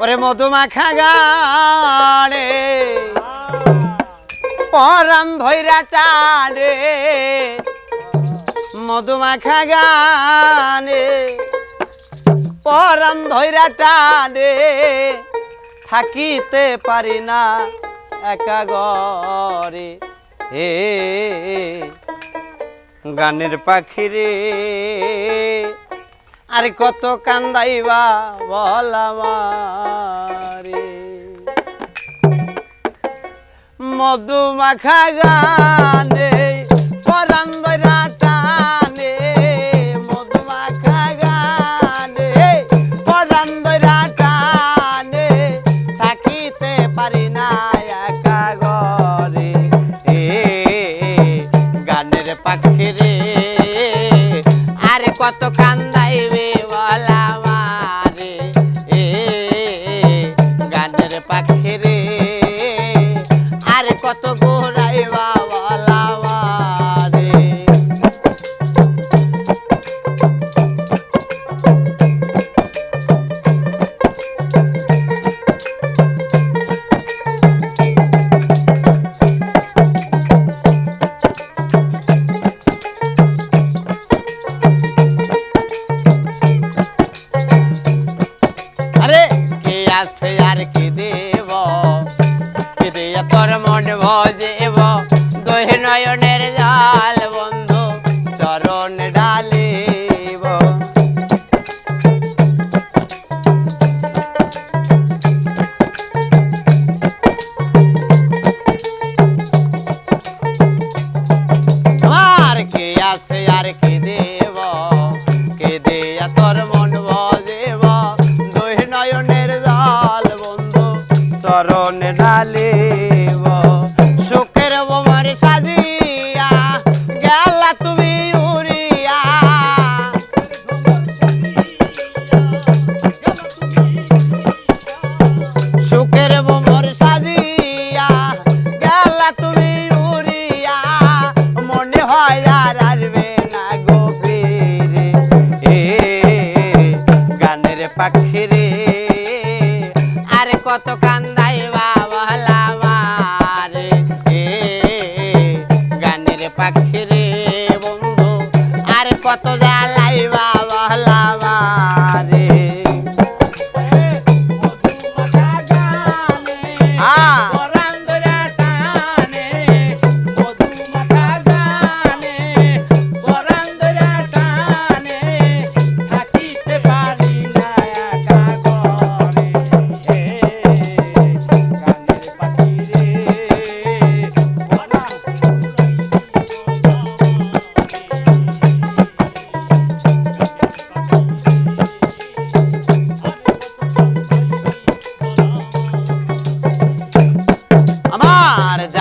ওরে মধুমাখা গানে পরাম ধৈরা টানে। মধুমাখা গানে পরাম ধৈরা টানে। থাকিতে পারি না একা গরে হে, গানের পাখি রে আর কত কান্দাইবা বলামারে টানে। মধুমাখা গানে পরান্দরা টানে। থাকিতে পারি না একা ঘরে। এ গানের পাখি রে আরে কত কান্দাইবে বলা মারে। গানের পাখি ভজেব দোহ নয়নের জাল বন্ধু চরণ ডালিব। আর কে আছে আর কি দেব? কে দিয়া তোর মন বজেব? দুই নয়নের জল বন্ধু চরণ ঢালিব গানের পাখি রে আরে কত কান্দাই বাবলা মারে। গানের পাখি রে বন্ধু, আরে কত জ্বালাই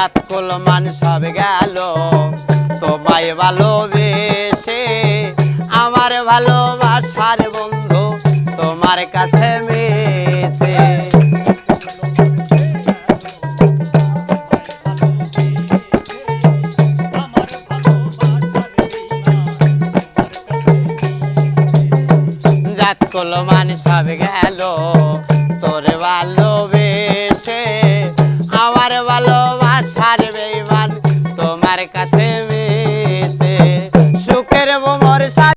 জাত মান সব গেল। তোমায় ভালোবেসে আমার ভালোবাসার বন্ধু তোমার কাছে মেতে। জাত মান সব গেল।